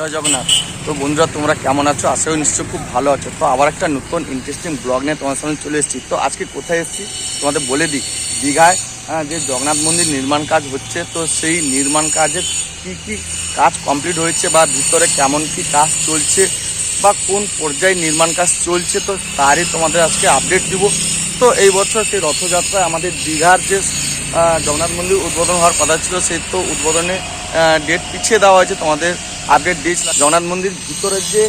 জয় জগন্নাথ। তো বন্ধুরা তোমরা কেমন আছো? আশা করি নিশ্চয়ই খুব ভালো আছো। তো আবার একটা নতুন ইন্টারেস্টিং ব্লগ নিয়ে তোমার সামনে চলে এসেছি। তো আজকে কোথায় এসেছি? তোমাদের বলে দিই দীঘায় হ্যাঁ, যে জগন্নাথ মন্দির নির্মাণ কাজ হচ্ছে তো সেই নির্মাণ কাজের কি কি কাজ কমপ্লিট হয়েছে বা ভিতরে কেমন কি কাজ চলছে বা কোন পর্যায়ে নির্মাণ কাজ চলছে তো তারই তোমাদের আজকে আপডেট দিব। তো এই বছর সেই রথযাত্রায় আমাদের দীঘার যে জগন্নাথ মন্দির উদ্বোধন হওয়ার কথা ছিল সেই তো উদ্বোধনে ডেট পিছিয়ে দেওয়া হয়েছে তোমাদের। আপডেট দিয়েছিলাম। জগন্নাথ মন্দির ভিতরের যে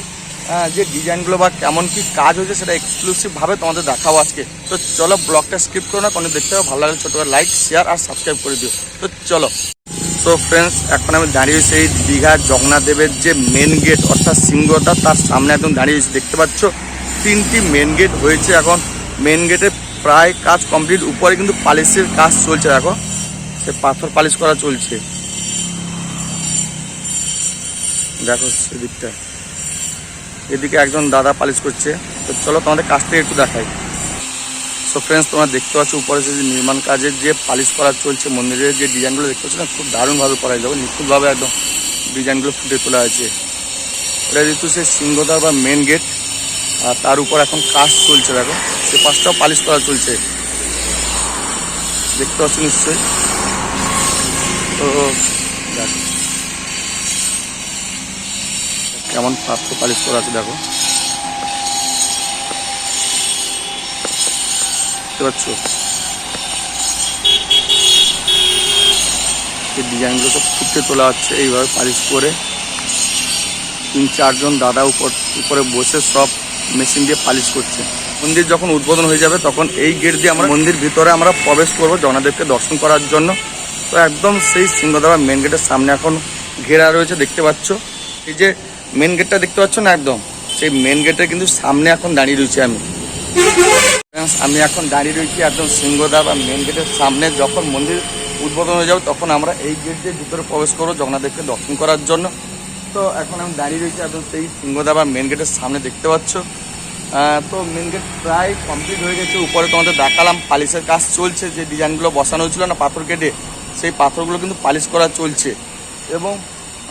যে ডিজাইনগুলো বা কেমন কি কাজ হয়েছে সেটা এক্সক্লুসিভভাবে তোমাদের দেখাবো আজকে। তো চলো ব্লগটা স্কিপ করো না, কোনো দেখতে হবে ভালো লাগলে ছোটো করে লাইক শেয়ার আর সাবস্ক্রাইব করে দিও। তো চলো। সো ফ্রেন্ডস এখন আমি দাঁড়িয়ে সেই দীঘা জগন্নাথ দেবের যে মেন গেট অর্থাৎ সিংহতা তার সামনে একদম দাঁড়িয়ে দেখতে পাচ্ছ, তিনটি মেন গেট হয়েছে এখন। মেন গেটে প্রায় কাজ কমপ্লিট উপরে কিন্তু পালিশের কাজ চলছে, দেখো। সে পাথর পালিশ করা চলছে। দেখো সেদিকটা এদিকে একজন দাদা পালিশ করছে। তো চলো তোমাদের কাছ থেকে একটু দেখাই। সো ফ্রেন্ডস তোমরা দেখতে পাচ্ছ উপরে যে নির্মাণ কাজের যে পালিশ করা চলছে, মন্দিরের যে ডিজাইনগুলো দেখতে পাচ্ছ না, খুব দারুণভাবে করা যাবে নিখুঁতভাবে একদম ডিজাইনগুলো ফুটে তোলা হয়েছে। এটা যেহেতু সে সিংহদ্বার বা মেন গেট আর তার উপর এখন কাজ চলছে, দেখো। সে পাশটাও পালিশ করা চলছে। দেখতে পাচ্ছ নিশ্চয়ই? তো, দেখো। কেমন পাত্র পালিশ করা আছে দেখো। পাচ্ছ? ডিজাইনগুলো সব ফুটে তোলা হচ্ছে এইভাবে পালিশ করে। তিন, চারজন দাদা উপর, উপরে বসে সব মেশিন দিয়ে পালিশ করছে। মন্দির যখন উদ্বোধন হয়ে যাবে তখন এই গেট দিয়ে আমরা মন্দির ভিতরে আমরা প্রবেশ করব জগন্নাথদেবকে দর্শন করার জন্য। তো একদম সেই সিংহদাবা মেন গেটের সামনে এখন ঘেরা রয়েছে, দেখতে পাচ্ছ? এই যে মেন গেটটা দেখতে পাচ্ছ না একদম? সেই মেন গেটের কিন্তু সামনে এখন দাঁড়িয়ে রয়েছি আমি। আমি এখন দাঁড়িয়ে রয়েছি একদম সিংহদা বা মেন গেটের সামনে। যখন মন্দির উদ্বোধন হয়ে যাবে, তখন আমরা এই গেট দিয়ে ভিতরে প্রবেশ করব জগন্নাথদেবকে দর্শন করার জন্য। তো এখন আমি দাঁড়িয়ে রয়েছি একদম সেই সিংহদা বা মেন গেটের সামনে দেখতে পাচ্ছ। তো মেন গেট প্রায় কমপ্লিট হয়ে গেছে। উপরে তোমাদের দেখালাম পালিশের কাজ চলছে। যে ডিজাইনগুলো বসানো হয়েছিল না পাথর কেটে সেই পাথরগুলো কিন্তু পালিশ করা চলছে। এবং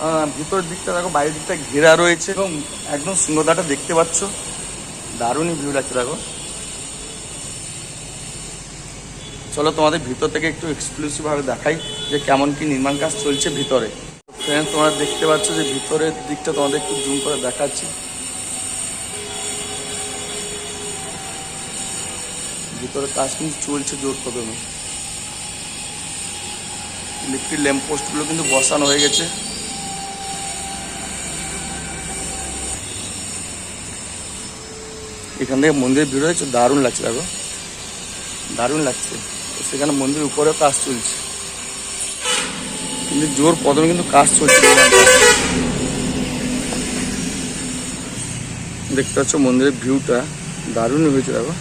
আহ, ভিতরের দিকটা দেখো বাইরের দিকটা ঘেরা রয়েছে এবং একদম সিংহদাটা দেখতে পাচ্ছ। দারুণই ভিউ লাগছে দেখো। চলো তোমাদের ভিতর থেকে একটু এক্সক্লুসিভ ভাবে দেখাই যে কেমন কি নির্মাণ কাজ চলছে ভিতরে। ফ্রেন্ড তোমরা দেখতে পাচ্ছ যে ভিতরের দিকটা তোমাদের একটু জুম করে দেখাচ্ছি। ভিতরে কাজ কিন্তু চলছে জোর কদমে ইলেকট্রিক ল্যাম্প পোস্টগুলো কিন্তু বসানো হয়ে গেছে। এখান থেকে মন্দির ভিড় হয়েছে, দারুণ লাগছে দেখো। দারুণ লাগছে। সেখানে মন্দির উপরেও কাজ চলছে। কিন্তু জোর কদমে কিন্তু কাজ চলছে। দেখতে পাচ্ছ মন্দিরের ভিউটা দারুণ হয়েছে দেখো।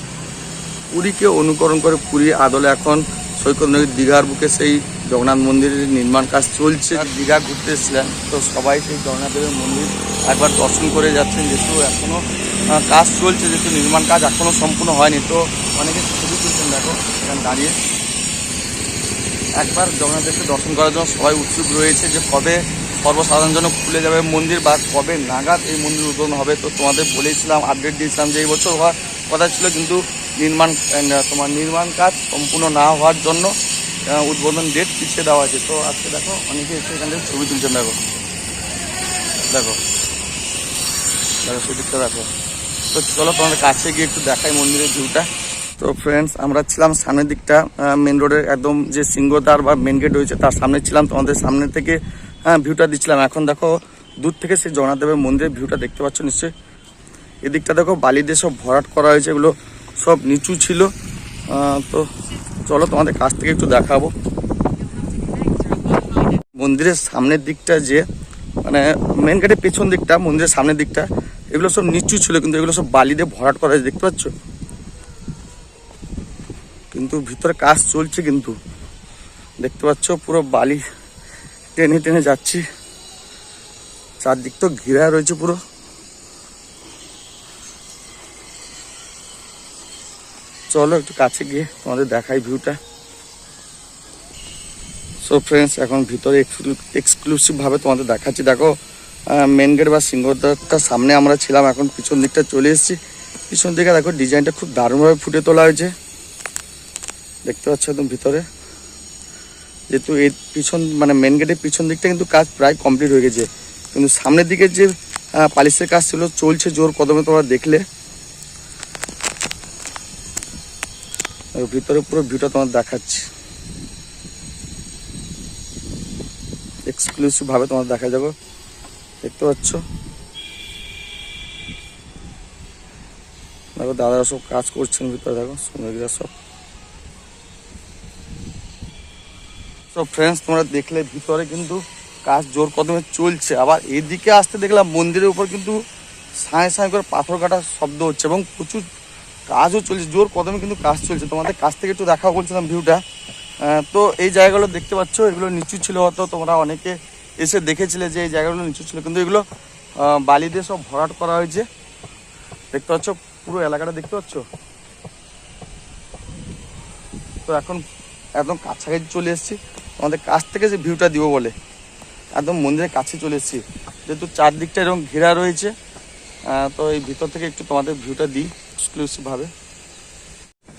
পুরীকে অনুকরণ করে পুরী আদলে এখন সৈকত নদীর দীঘার বুকে সেই জগন্নাথ মন্দিরের নির্মাণ কাজ চলছে দীঘা ঘুরতে এসেছিলেন তো সবাই সেই জগন্নাথ দেবের মন্দির একবার দর্শন করে যাচ্ছেন যেহেতু এখনও আহ, কাজ চলছে যেহেতু নির্মাণ কাজ এখনও সম্পূর্ণ হয়নি। তো অনেকে ছবি তুলছেন দেখো এখানে দাঁড়িয়ে। একবার জগন্নাথ দেবকে দর্শন করার জন্য সবাই উৎসুক রয়েছে যে কবে সর্বসাধারণ জন্য খুলে যাবে মন্দির বা কবে নাগাদ এই মন্দির উদ্বোধন হবে। তো তোমাদের বলেছিলাম আপডেট দিয়েছিলাম যে এই বছর হওয়ার কথা ছিল কিন্তু নির্মাণ তোমার নির্মাণ কাজ সম্পূর্ণ না হওয়ার জন্য উদ্বোধন ডেট পিছিয়ে দেওয়া আছে। তো আজকে দেখো, অনেকে এসে এখান থেকে ছবি তুলছেন, দেখো। দেখো। দেখো সেদিকটা দেখো। তো চলো তোমাদের কাছে গিয়ে একটু দেখাই মন্দিরের ভিউটা তো ফ্রেন্ডস আমরা ছিলাম সামনের দিকটা মেন রোডের একদম যে সিংহদ্বার বা মেন গেট রয়েছে, তার সামনে ছিলাম। তোমাদের সামনে থেকে হ্যাঁ ভিউটা দিচ্ছিলাম এখন দেখো, দূর থেকে সেই জগন্নাথ দেবের মন্দিরের ভিউটা দেখতে পাচ্ছ নিশ্চয়ই। এদিকটা দেখো বালি দিয়ে সব ভরাট করা হয়েছে, এগুলো সব নিচু ছিল। তো চলো তোমাদের কাছ থেকে একটু দেখাবো। মন্দিরের সামনের দিকটা যে মানে মেন গেটের পেছন দিকটা, মন্দিরের সামনের দিকটা, এগুলো সব নিচু ছিল, কিন্তু এগুলো সব বালি দিয়ে ভরাট করা দেখতে পাচ্ছ? কিন্তু ভিতরে কাজ চলছে কিন্তু। দেখতে পাচ্ছ, পুরো বালি টেনে টেনে যাচ্ছি। চারদিক তো ঘিরা রয়েছে পুরো। চলো একটু কাছে গিয়ে তোমাদের দেখাই ভিউটা সো ফ্রেন্ডস এখন ভিতরে এক্সক্লুসিভ ভাবে তোমাদের দেখাচ্ছি। দেখো মেন গেট বা সিংহদ্বারটার সামনে আমরা ছিলাম, এখন পিছন দিকটা চলে এসেছি। পিছন দিকে দেখো ডিজাইনটা খুব দারুণভাবে ফুটে তোলা হয়েছে। দেখতে পাচ্ছ একদম ভিতরে। যেহেতু এই পিছন মানে মেন গেটের পিছন দিকটা কিন্তু কাজ প্রায় কমপ্লিট হয়ে গেছে। কিন্তু সামনের দিকে যে পালিশের কাজ ছিল, চলছে জোর কদমে তোমরা দেখলে। ভিতরে পুরো ভিউটা তোমার দেখাচ্ছি। এক্সক্লুসিভ ভাবে তোমার দেখা যাবে। দেখতে পাচ্ছ? দেখো, দাদারা সব কাজ করছেন ভিতরে, দেখো শ্রমিকরা সব। তো ফ্রেন্ডস তোমরা দেখলে ভিতরে কিন্তু কাজ জোর কদমে চলছে। আবার এদিকে আসতে দেখলাম মন্দিরের উপর কিন্তু সাঁয় সাঁয় করে পাথর কাটার শব্দ হচ্ছে এবং প্রচুর কাজও চলছে, জোর কদমে কিন্তু কাজ চলছে। তোমাদের কাছ থেকে একটু দেখা বলছিলাম ভিউটা তো এই জায়গাগুলো দেখতে পাচ্ছ, এগুলো নিচু ছিল হয়তো, তোমরা অনেকে এসে দেখেছিলে যে এই জায়গাগুলো নিচু ছিল। কিন্তু এগুলো বালি দিয়ে সব ভরাট করা হয়েছে। দেখতে পাচ্ছ, পুরো এলাকাটা দেখতে পাচ্ছ? তো এখন একদম কাছাকাছি চলে এসেছি। আমাদের কাছ থেকে যে ভিউটা দিব বলে, একদম মন্দিরের কাছে চলে এসেছি। যেহেতু চারদিকটা এরকম ঘেরা রয়েছে তো এই ভিতর থেকে একটু তোমাদের ভিউটা দিই এক্সক্লুসিভ ভাবে।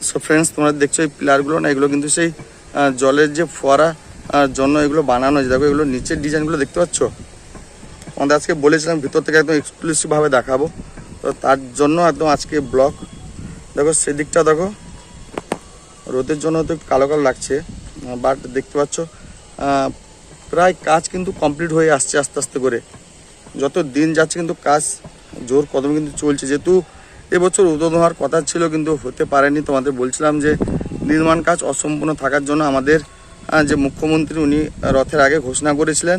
সো ফ্রেন্ডস তোমরা দেখছ এই পিলারগুলো না, এগুলো কিন্তু সেই জলের যে ফোয়ারা জন্য এগুলো বানানো হয়েছে। দেখো, এগুলো নিচের ডিজাইনগুলো দেখতে পাচ্ছ? আমাদের আজকে বলেছিলাম ভিতর থেকে একদম এক্সক্লুসিভ ভাবে দেখাবো। তো তার জন্য একদম আজকে ব্লক দেখো, সেদিকটা দেখো, রোদের জন্য তো কালো কালো লাগছে বাট দেখতে পাচ্ছ প্রায় কাজ কিন্তু কমপ্লিট হয়ে আসছে আস্তে আস্তে করে। যত দিন যাচ্ছে কিন্তু কাজ জোর কদমে কিন্তু চলছে। যেহেতু এবছর উদ্বোধন হওয়ার কথা ছিল, কিন্তু হতে পারেনি। তোমাদের বলছিলাম যে, নির্মাণ কাজ অসম্পূর্ণ থাকার জন্য আমাদের যে মুখ্যমন্ত্রী উনি রথের আগে ঘোষণা করেছিলেন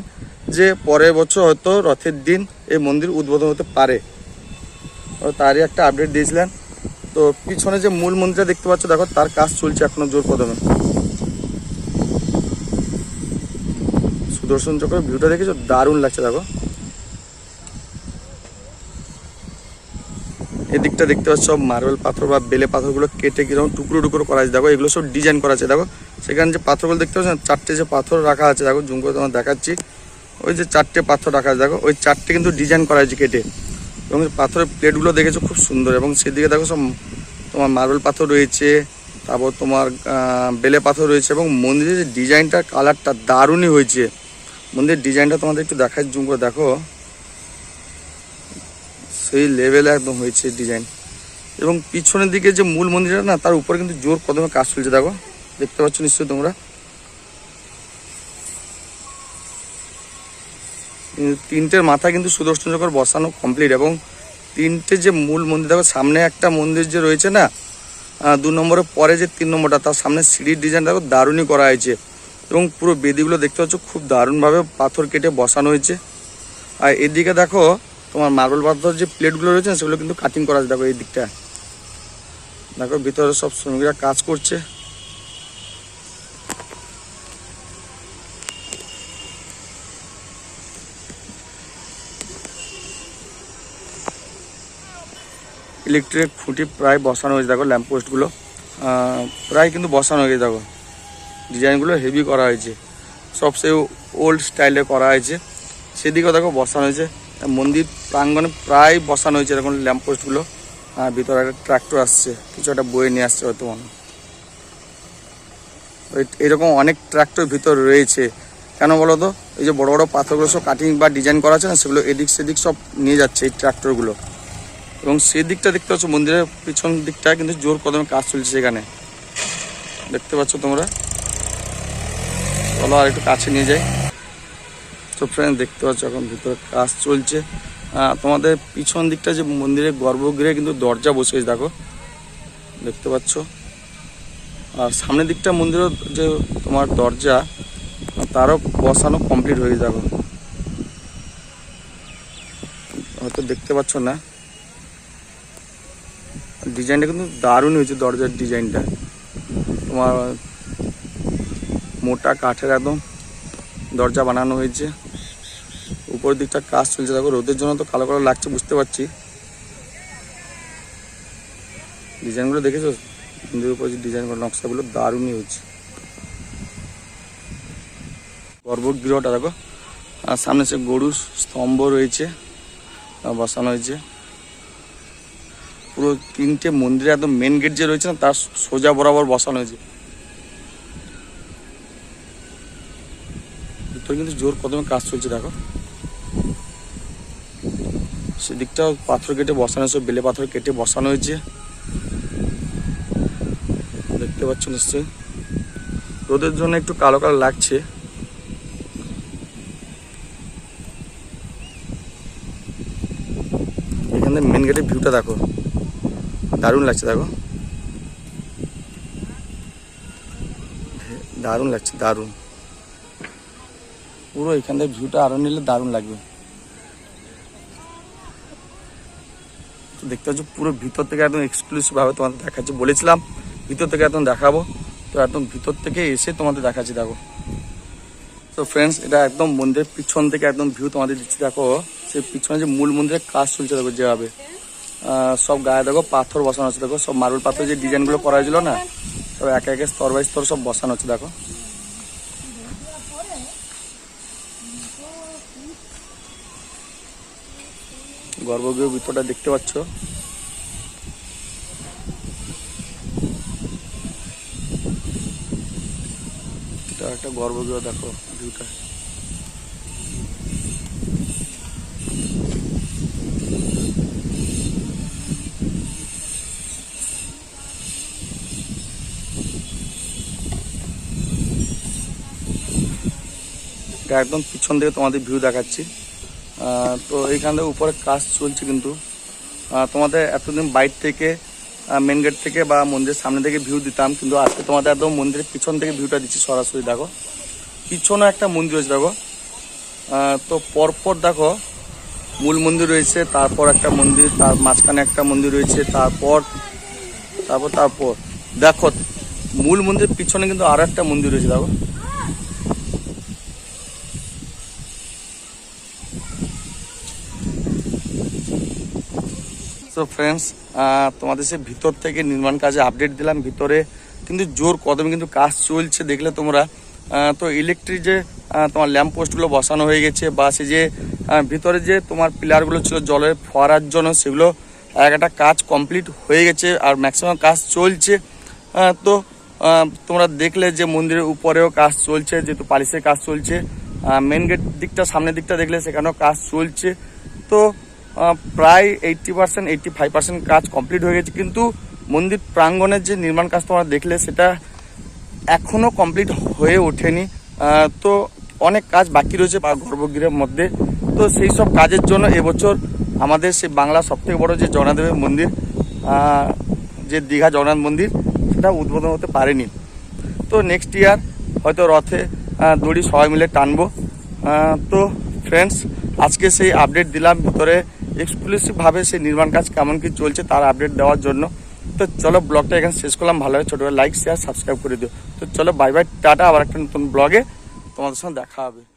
যে, পরের বছর হয়তো রথের দিন এই মন্দির উদ্বোধন হতে পারে। তারই একটা আপডেট দিয়েছিলেন। তো পিছনে যে মূল মন্দিরটা দেখতে পাচ্ছ, দেখো, তার কাজ চলছে এখনও জোর কদমে। সুদর্শন চক্রের ভিউটা দেখেছ? দারুণ লাগছে, দেখো। এদিকটা দেখতে পাচ্ছ সব মার্বেল পাথর বা বেলে পাথরগুলো কেটে কীরকম টুকরো টুকরো করা আছে। দেখো, এগুলো সব ডিজাইন করা আছে। দেখো, সেখানে যে পাথরগুলো দেখতে পাচ্ছ চারটে যে পাথর রাখা আছে, দেখো, জুম করে তোমার দেখাচ্ছি। ওই যে চারটে পাথর রাখা আছে, দেখো, ওই চারটে কিন্তু ডিজাইন করা আছে কেটে। এবং পাথরের প্লেটগুলো দেখেছ, খুব সুন্দর। এবং সেদিকে দেখো সব তোমার মার্বেল পাথর রয়েছে, তারপর তোমার বেলে পাথর রয়েছে, এবং মন্দিরের ডিজাইনটা কালারটা দারুণই হয়েছে। মন্দিরের ডিজাইনটা তোমাদের একটু দেখাই, জুম করে দেখো। সেই লেভেলে একদম হয়েছে ডিজাইন এবং পিছনের দিকে যে মূল মন্দিরটা না, তার উপরে কিন্তু জোর কদমে কাজ চলছে, দেখো। দেখতে পাচ্ছ নিশ্চয়ই তোমরা। তিনটের মাথা কিন্তু সুদর্শন চক্র বসানো কমপ্লিট এবং তিনটে যে মূল মন্দির, দেখো, সামনে একটা মন্দির যে রয়েছে না দু নম্বরের পরে যে তিন নম্বরটা, তার সামনে সিঁড়ির ডিজাইন দেখো দারুণই করা হয়েছে। এবং পুরো বেদিগুলো দেখতে পাচ্ছ, খুব দারুণভাবে পাথর কেটে বসানো হয়েছে। আর এদিকে দেখো তোমার মার্বেল পাথর যে প্লেটগুলো রয়েছে সেগুলো কিন্তু কাটিং করা আছে। দেখো এই দিকটা। দেখো, ভিতরে সব শ্রমিকরা কাজ করছে। ইলেকট্রিক খুঁটি প্রায় বসানো হয়েছে, দেখো ল্যাম্প পোস্টগুলো প্রায় কিন্তু বসানো হয়েছে দেখো। ডিজাইনগুলো হেভি করা হয়েছে। সব ওল্ড স্টাইলে করা হয়েছে। সেদিকেও দেখো বসানো হয়েছে। মন্দির প্রাঙ্গণে প্রায় বসানো হয়েছে এরকম ল্যাম্প পোস্টগুলো। আর ভিতরে একটা ট্রাক্টর আসছে, কিছু একটা বয়ে নিয়ে আসছে হয়তো মনে এরকম অনেক ট্রাক্টর ভিতর রয়েছে। কেন বলো তো? এই যে বড় বড় পাথরগুলো সব কাটিং বা ডিজাইন করা আছে না, সেগুলো এদিক সেদিক সব নিয়ে যাচ্ছে এই ট্রাক্টরগুলো। এবং সেই দিকটা দেখতে পাচ্ছ, মন্দিরের পিছন দিকটা কিন্তু জোর কদমে কাজ চলছে সেখানে দেখতে পাচ্ছ তোমরা? চলো আর একটু কাছে নিয়ে যাই। তো ফ্রেন্ড দেখতে পাচ্ছ এখন ভিতরে কাজ চলছে। তোমাদের পিছন দিকটা যে মন্দিরের গর্ভগৃহে কিন্তু দরজা বসে গেছে দেখো। দেখতে পাচ্ছ? আর সামনের দিকটা মন্দিরের যে তোমার দরজা, তারও বসানো কমপ্লিট হয়ে দেখো। হয়তো দেখতে পাচ্ছ না। ডিজাইনটা কিন্তু দারুণ হয়েছে, দরজার ডিজাইনটা। তোমার মোটা কাঠের একদম দরজা বানানো হয়েছে। উপরের দিকটা কাজ চলছে। দেখো, রোদের জন্য তো কালো কালো লাগছে, বুঝতে পারছি। ডিজাইনগুলো দেখেছ? মন্দিরের উপর যে ডিজাইনগুলো নকশাগুলো দারুণই হয়েছে গর্ভগৃহটা দেখো। আর সামনে সে গরুর স্তম্ভ রয়েছে বসানো হয়েছে। পুরো তিনটে মন্দিরে একদম মেন গেট যে রয়েছে না, তার সোজা বরাবর বসানো হয়েছে। কিন্তু জোর কদমে কাজ চলছে, দেখো। সেদিকটাও পাথর কেটে বসানো হয়েছে বেলে পাথর কেটে বসানো হয়েছে। দেখতে পাচ্ছ নিশ্চয়ই। রোদের জন্য একটু কালো কালো লাগছে। এখানে মেন গেটের ভিউটা দেখো। দারুণ লাগছে, দেখো। দারুণ লাগছে, দারুণ। পুরো এখান থেকে ভিউটা আরও নিলে দারুণ লাগবে। দেখতে পাচ্ছ, পুরো ভিতর থেকে একদম এক্সক্লুসিভ ভাবে তোমাদের দেখাচ্ছি। বলেছিলাম, ভিতর থেকে একদম দেখাবো। তো একদম ভিতর থেকে এসে তোমাদের দেখাচ্ছি, দেখো। তো ফ্রেন্ডস এটা একদম মন্দিরের পিছন থেকে একদম ভিউ তোমাদের দিচ্ছি, দেখো। সেই পিছনে যে মূল মন্দিরের কাজ চলছে, দেখো, যেভাবে। সব গায়ে, দেখো, পাথর বসানো আছে, দেখো। সব মার্বেল পাথর যে ডিজাইনগুলো করা হয়েছিল না, সব একে একে স্তর বাই স্তর সব বসানো হচ্ছে দেখো। গর্ভগৃহ ভিতরটা দেখতে পাচ্ছ। এটা একটা গর্ভগৃহ, দেখো ভিউটা একদম পিছন থেকে তোমাদের ভিউ দেখাচ্ছি। তো এইখানে উপরে কাজ চলছে কিন্তু। তোমাদের এতদিন বাইর থেকে মেন গেট থেকে বা মন্দিরের সামনে থেকে ভিউ দিতাম, কিন্তু আজকে তোমাদের একদম মন্দিরের পিছন থেকে ভিউটা দিচ্ছি সরাসরি, দেখো। পিছনে একটা মন্দির রয়েছে, দেখো। তো পরপর দেখো, মূল মন্দির রয়েছে, তারপর একটা মন্দির, তার মাঝখানে একটা মন্দির রয়েছে, তারপর তারপর তারপর। দেখো, মূল মন্দিরের পিছনে কিন্তু আরও একটা মন্দির রয়েছে, দেখো। সো ফ্রেন্ডস তোমাদের সে ভিতর থেকে নির্মাণ কাজে আপডেট দিলাম। ভিতরে কিন্তু জোর কদমে কিন্তু কাজ চলছে, দেখলে তোমরা। তো ইলেকট্রিক যে তোমার ল্যাম্প পোস্টগুলো বসানো হয়ে গেছে, বা সে যে ভিতরে যে তোমার পিলারগুলো ছিল, জলের ফোয়ারার জন্য সেগুলো এক একটা কাজ কমপ্লিট হয়ে গেছে আর ম্যাক্সিমাম কাজ চলছে। তো তোমরা দেখলে যে মন্দিরের উপরেও কাজ চলছে, যেহেতু পালিশের কাজ চলছে। মেন গেট দিকটা, সামনের দিকটা দেখলে সেখানেও কাজ চলছে। তো প্রায় eighty percent eighty five percent কাজ কমপ্লিট হয়ে গেছে। কিন্তু মন্দির প্রাঙ্গণের যে নির্মাণ কাজ তোমরা দেখলে, সেটা এখনও কমপ্লিট হয়ে ওঠেনি। তো অনেক কাজ বাকি রয়েছে বা গর্ভগৃহের মধ্যে। তো সেই সব কাজের জন্য এবছর আমাদের সেই বাংলা সবথেকে বড় যে জগন্নাথদেবের মন্দির যে দীঘা জগন্নাথ মন্দির, সেটা উদ্বোধন হতে পারেনি। তো নেক্সট ইয়ার হয়তো রথে দড়ি সবাই মিলে টানবো। তো ফ্রেন্ডস আজকে সেই আপডেট দিলাম। ভিতরে এক্সক্লুসিভভাবে সেই নির্মাণ কাজ কেমন কি চলছে তার আপডেট দেওয়ার জন্য। তো চলো ব্লগটা এখানে শেষ করলাম। ভালো হয় ছোটো লাইক শেয়ার সাবস্ক্রাইব করে দিও। তো চলো বাই বাই টাটা। আবার একটা নতুন ব্লগে তোমাদের সঙ্গে দেখা হবে।